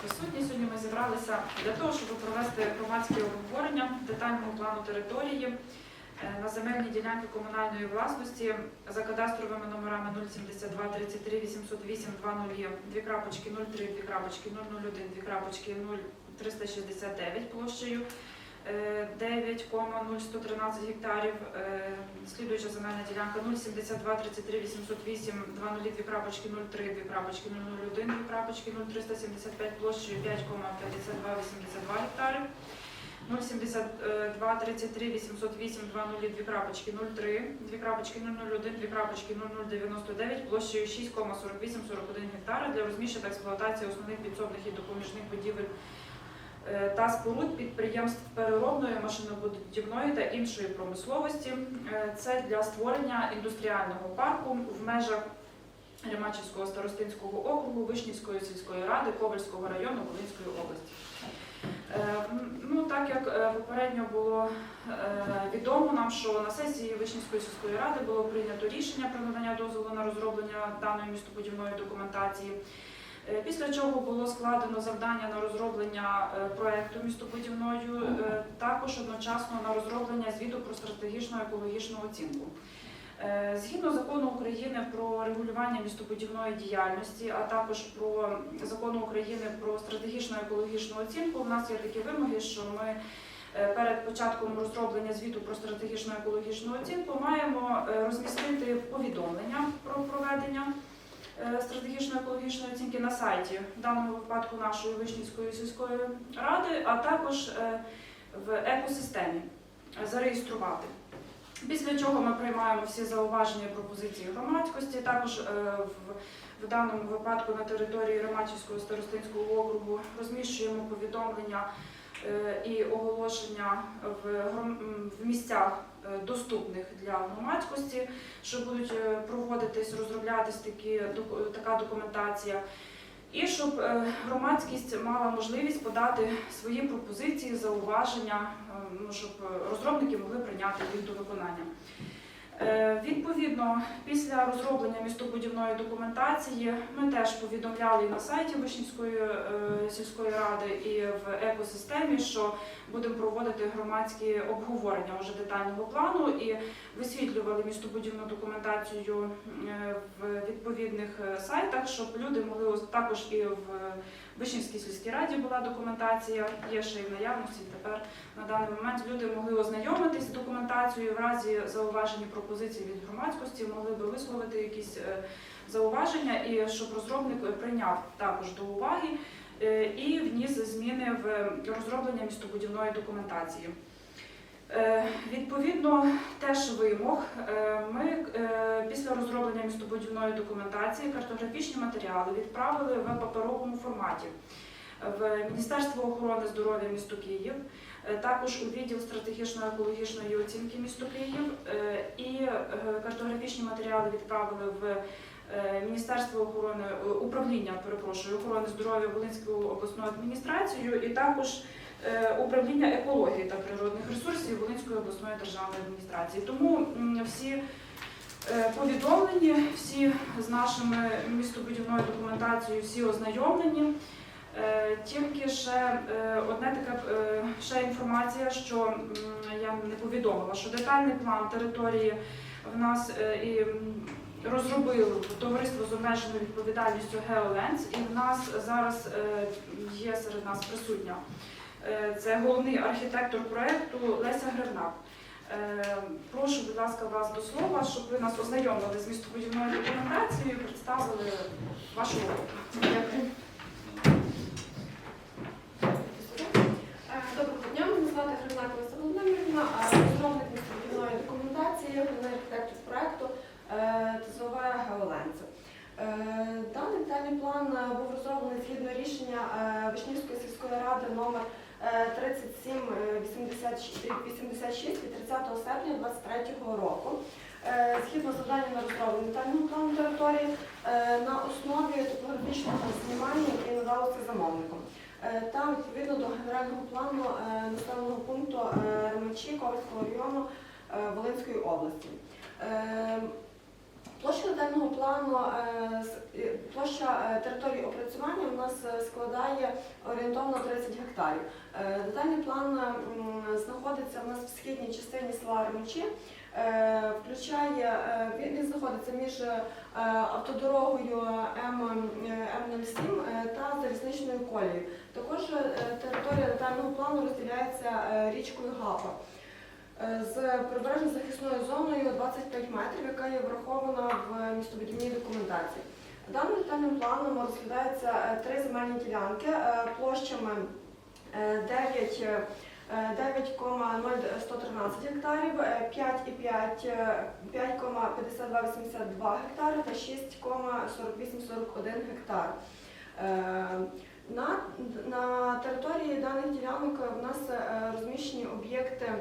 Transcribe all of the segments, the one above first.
Присутні сьогодні ми зібралися для того, щоб провести громадське обговорення детального плану території е, на земельні ділянки комунальної власності за кадастровими номерами 072 33 808 20 2 крапочки 03 2 крапочки 001 2 крапочки 0369 площею 9,0113 гектарів. Е, Слідуюча земельна ділянка 072 33 808 20 2 крапочки 03 2 крапочки 001 2 крапочки 0375 площею 5,5282 гектари. 072 33 808 20 2 крапочки 03 2 крапочки 001 2 крапочки 0099 площею 6,4841 гектара для розміщення та експлуатації основних підсобних і допоміжних будівель та споруд підприємств переробної, машинобудівної та іншої промисловості. Е, Це для створення індустріального парку в межах Ремачівського старостинського округу, Вишнівської сільської ради, Ковальського району Волинської області. Е, Ну, так як е, попередньо було е, відомо нам, що на сесії Вишнівської сільської ради було прийнято рішення про надання дозволу на розроблення даної містобудівної документації. Е, Після чого було складено завдання на розроблення е, проекту містобудівною, е, також одночасно на розроблення звіту про стратегічну екологічну оцінку. Згідно закону України про регулювання містобудівної діяльності, а також про закону України про стратегічну екологічну оцінку, у нас є такі вимоги, що ми перед початком розроблення звіту про стратегічну екологічну оцінку маємо розмістити повідомлення про проведення е, стратегічної екологічної оцінки на сайті, в даному випадку нашої Вишнівської сільської ради, а також е, в екосистемі зареєструвати. Після чого ми приймаємо всі зауваження пропозиції громадськості. Також е, в, даному випадку на території Ромачівського старостинського округу розміщуємо повідомлення і оголошення в, місцях е, доступних для громадськості, що будуть е, проводитись, розроблятись такі, така документація. І щоб е, громадськість мала можливість подати свої пропозиції, зауваження, е, ну, щоб е, розробники могли прийняти їх до виконання. Е, Відповідно, після розроблення містобудівної документації ми теж повідомляли на сайті Вишнівської е, сільської ради і в екосистемі, що будемо проводити громадські обговорення вже детального плану і висвітлювали містобудівну документацію е, в відповідних сайтах, щоб люди могли також і в Вишнівській сільській раді була документація, є ще і в наявності. Тепер на даний момент люди могли ознайомитись з документацією в разі зауважень пропозиції від громадськості, могли би висловити якісь е, зауваження, і щоб розробник прийняв також до уваги е, і вніс зміни в розроблення містобудівної документації. Е, Відповідно, теж вимог. Е, ми е, після розроблення містобудівної документації картографічні матеріали відправили в паперовому форматі в Міністерство охорони здоров'я місто Київ, також у відділ стратегічно-екологічної оцінки місто Київ. І картографічні матеріали відправили в Міністерство охорони управління перепрошую охорони здоров'я Волинської обласної адміністрацію. І також управління екології та природних ресурсів Волинської обласної державної адміністрації. Тому всі е, повідомлені, всі з нашими містобудівною документацією, всі ознайомлені. Е, Тільки ще е, одне така е, ще інформація, що я не повідомила, що детальний план території в нас е, і розробило товариство з обмеженою відповідальністю Геоленс, і в нас зараз е, є серед нас присутня. Е, Це головний архітектор проекту Леся Гривнак. Е, Прошу, будь ласка, вас до слова, щоб ви нас ознайомили з містобудівною документацією і представили вашу роботу. Е, Доброго дня, мене звати Григнак Леся Володимирівна, розробник містобудівної документації, головний архітектор проекту е, ТЗОВ Геоленце. Даний детальний план був розроблений згідно рішення Вишнівської сільської ради номер 3786 від 30 серпня 2023 року. Е, Згідно завдання на розроблення детального плану території е, на основі топографічного знімання, яке надалося замовником. Е, та відповідно до генерального плану населеного пункту Ремачі Ковальського району Волинської області. Площа детального плану, площа е, території опрацювання у нас е, складає орієнтовно 30 гектарів. Е, Детальний план знаходиться у нас в східній частині села. Е, Включає, він, знаходиться між автодорогою М, е, М07 е, та залізничною колією. Також територія детального плану розділяється річкою Гапа з прибережно захисною зоною 25 метрів, яка є врахована в містобудівній документації. Даним детальним планом розглядаються е, три земельні ділянки е, площами е, 9 е, 9,0113 гектарів, е, 5,5, е, 5,5282 гектари та 6,4841 гектар. На, на території даних ділянок в нас розміщені об'єкти,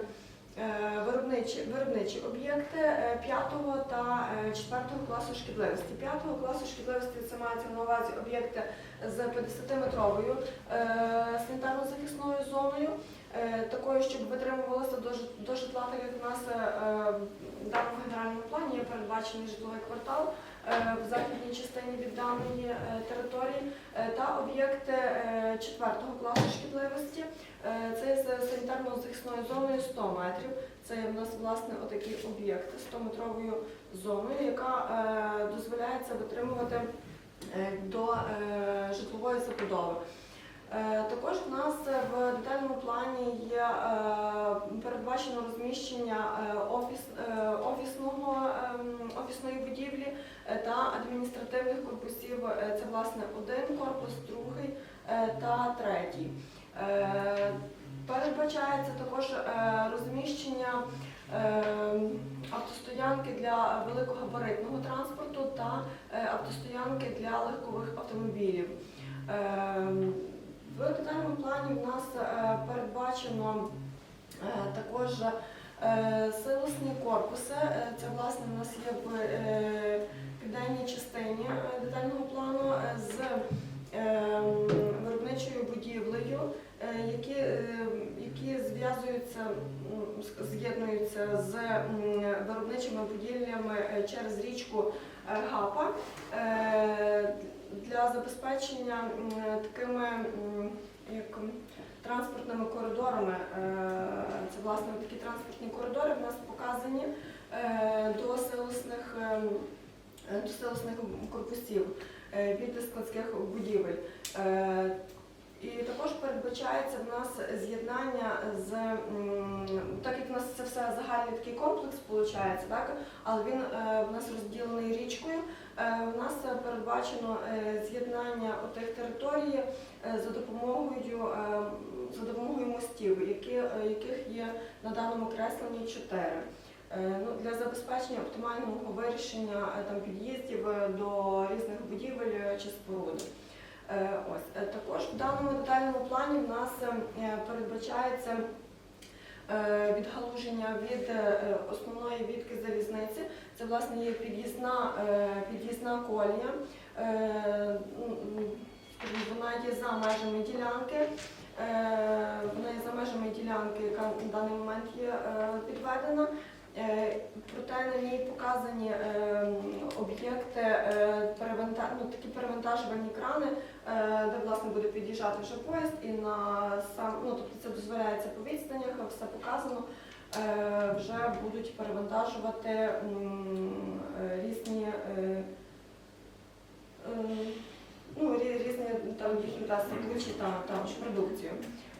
виробничі, виробничі об'єкти 5 та 4 класу шкідливості. 5 класу шкідливості це мається на увазі об'єкти з 50-метровою санітарно-захисною зоною, е, такою, щоб витримувалося до, жит- до житла, так як в нас е, в даному генеральному плані є передбачений житловий квартал е, в західній частині від даної е, території е, та об'єкти 4 класу шкідливості. Е, Це з санітарно-захисною зоною 100 метрів. Це в нас власне отакі об'єкти 100-метровою зоною, яка е, дозволяється витримувати е, до житлової забудови. Також в нас в детальному плані є передбачено розміщення офіс, офісного, ем, офісної будівлі та адміністративних корпусів. Це власне один корпус, другий та третій. Е, Передбачається також е, розміщення е, автостоянки для великогабаритного транспорту та автостоянки для легкових автомобілів. В детальному плані в нас передбачено також силосні корпуси. Це власне у нас є в південній частині детального плану з виробничою будівлею, е, які, е, які зв'язуються, з'єднуються з виробничими будівлями е, через річку е, Гапа для забезпечення такими як транспортними коридорами. Це власне такі транспортні коридори в нас показані до силосних, ем, до силосних корпусів від складських будівель. Е, І також передбачається в нас з'єднання з так як в нас це все загальний такий комплекс виходить, так але він е, в нас розділений річкою. е, В нас е, передбачено е, з'єднання тих територій е, за допомогою е, за допомогою мостів, які, е, яких є на даному кресленні чотири. Е, Ну, для забезпечення оптимального вирішення е, там, під'їздів е, до різних будівель чи споруд. Ось. Також в даному детальному плані в нас передбачається відгалуження від основної відки залізниці. Це власне є під'їзна, під'їзна колія. Ну, скажімо, Вона є за межами ділянки. Вона є за межами ділянки, яка на даний момент є підведена. Е, Проте на ній показані е, об'єкти, е, ну, такі перевантажувальні крани, де власне буде під'їжджати вже поїзд, і на сам, ну тобто це дозволяється по відстанях, все показано. Вже будуть перевантажувати різні ну, різні там їхні та та, та продукцію.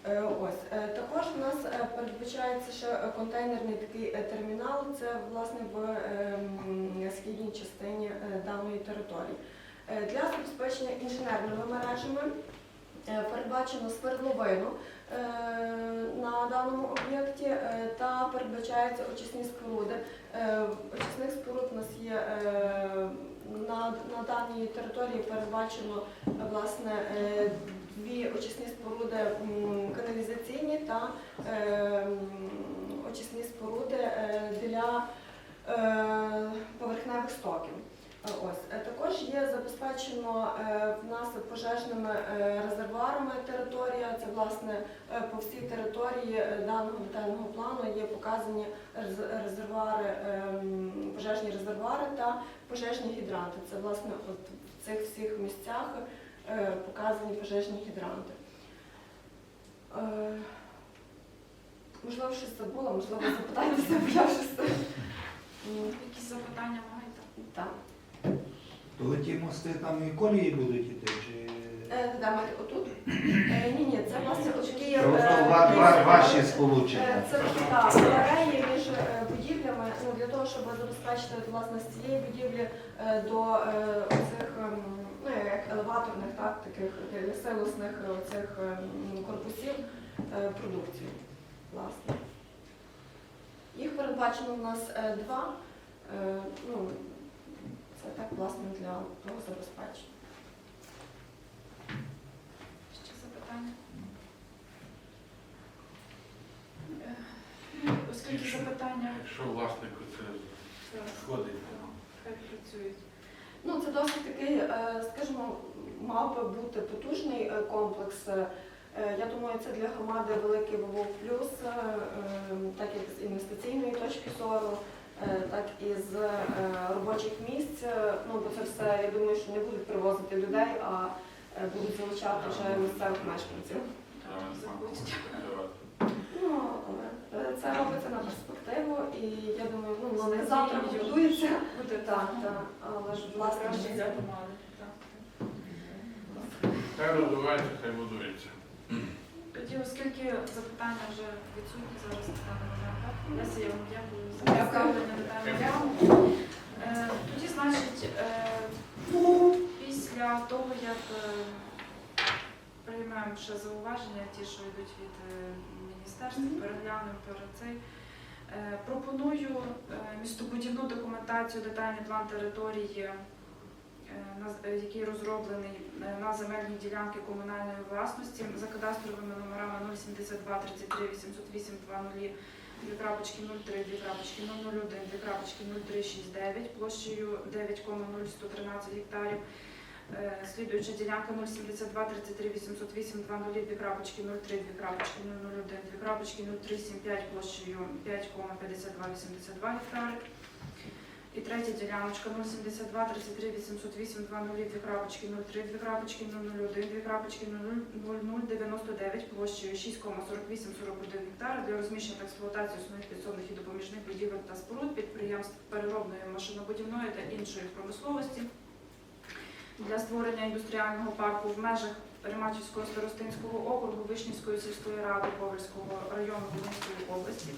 Е, Ось Е, також у нас е, передбачається ще контейнерний такий термінал. Це власне в східній частині даної території. Для забезпечення інженерними мережами передбачено свердловину на даному об'єкті та передбачаються очисні споруди. Очисних споруд у нас є на, на даній території передбачено власне дві очисні споруди каналізаційні та е, очисні споруди е, для е, поверхневих стоків. Е, Ось також є забезпечено в нас пожежними резервуарами територія. Це власне по всій території даного детального плану є показані резервуари, ем, пожежні резервуари та пожежні гідранти. Це власне от в цих всіх місцях показані пожежні гідранти. Е, Можливо, щось забула, можливо, запитайтеся, бо щось. Якісь запитання маєте? Так. То ті мости там і колії будуть іти, чи Е, мати отут? Е, Ні, ні, це власне такі є. просто е, ваші е, сполучення? Це такі так, галереї між е, будівлями ну, для того, щоб забезпечити власне з цієї будівлі е, до е, цих ну, як елеваторних, так, таких силосних е, цих корпусів е, продукцію. Власне. Їх передбачено у нас два. Ну, це так, власне, для того забезпечення. Ще запитання? Е, ну, Оскільки Якщо- власнику це хай працюють. Ну, це досить такий, е, скажімо, мав би бути потужний е, комплекс. Е, Я думаю, це для громади великий ВВО плюс, е, е, так як з інвестиційної точки зору, так і з робочих місць. Ну, бо це все, я думаю, що не будуть привозити людей, а будуть залучати вже місцевих мешканців. Працювати. Ну, але це робиться на перспективу, і я думаю, ну, воно завтра надією. будується. Буде Так, так, але ж власне. Краще задумали. Так. Хай розвивається, хай будується. Тоді, оскільки запитання вже відсутні зараз на даний? Леся, я вам дякую за Дякую. представлення детального. Е, Тоді, значить, е, після того, як е, приймемо ще зауваження, ті, що йдуть від міністерства, Мгм. переглянемо перед цей. Е, Пропоную е, містобудівну документацію, детальний план території, е, який розроблений на земельні ділянки комунальної власності за кадастровими номерами 072 33 808 20 2.03, 2.001, 2.0369 площею 9,0113 гектарів. Е, Слідуюча ділянка 072 33 808 20 2.03, 2.001, 2.0375 площею 5,5282 гектари. І третя діляночка 072 33 808 20 2.03, 2.001, 2.0099 площею 6,4841 гектара для розміщення та експлуатації основних підсобних і допоміжних будівель та споруд підприємств переробної машинобудівної та іншої промисловості для створення індустріального парку в межах Римачівського старостинського округу Вишнівської сільської ради Ковальського району Волинської області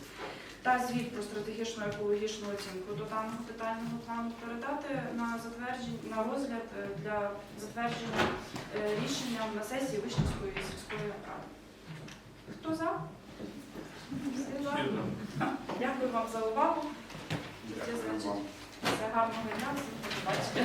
та звіт про стратегічну екологічну оцінку до даного детального плану передати на затвердження на розгляд е, для затвердження е, рішенням на сесії Вишнівської сільської ради. Хто за? Дякую вам за увагу. Дякую значить. Все гарного дня. побачення.